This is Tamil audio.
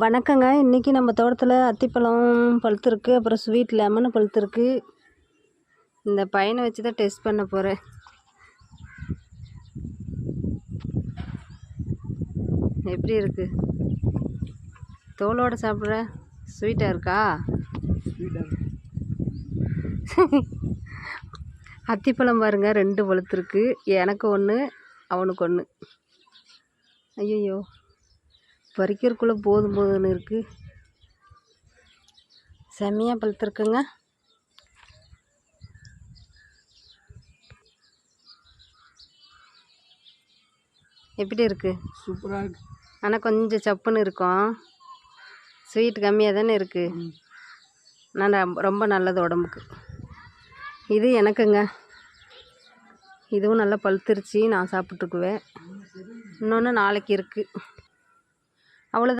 வணக்கங்க. இன்றைக்கி நம்ம தோட்டத்தில் அத்திப்பழம் பழுத்திருக்கு அப்புறம் ஸ்வீட் லெமன் பழுத்திருக்கு. இந்த பையனை வச்சு தான் டெஸ்ட் பண்ண போகிறேன் எப்படி இருக்கு? தோலோட சாப்பிட்ற? ஸ்வீட்டாக இருக்கா? அத்திப்பழம் பாருங்க ரெண்டு பழுத்திருக்கு. எனக்கு ஒன்று அவனுக்கு ஒன்று ஐயையோ. பறிக்கிறதுக்குள்ளே போதும் போதும்னு இருக்குது செம்மையாக பழுத்திருக்குங்க. எப்படி இருக்குது சூப்பராக இருக்கு. ஆனால் கொஞ்சம் சப்புன்னு இருக்கும். ஸ்வீட் கம்மியாக தானே இருக்குது ஆனால் ரொம்ப நல்லது உடம்புக்கு. இது எனக்குங்க. இதுவும் நல்லா பழுத்துருச்சு. நான் சாப்பிட்டுக்குவேன். இன்னொன்று நாளைக்கு இருக்குது அவ்வளோதான்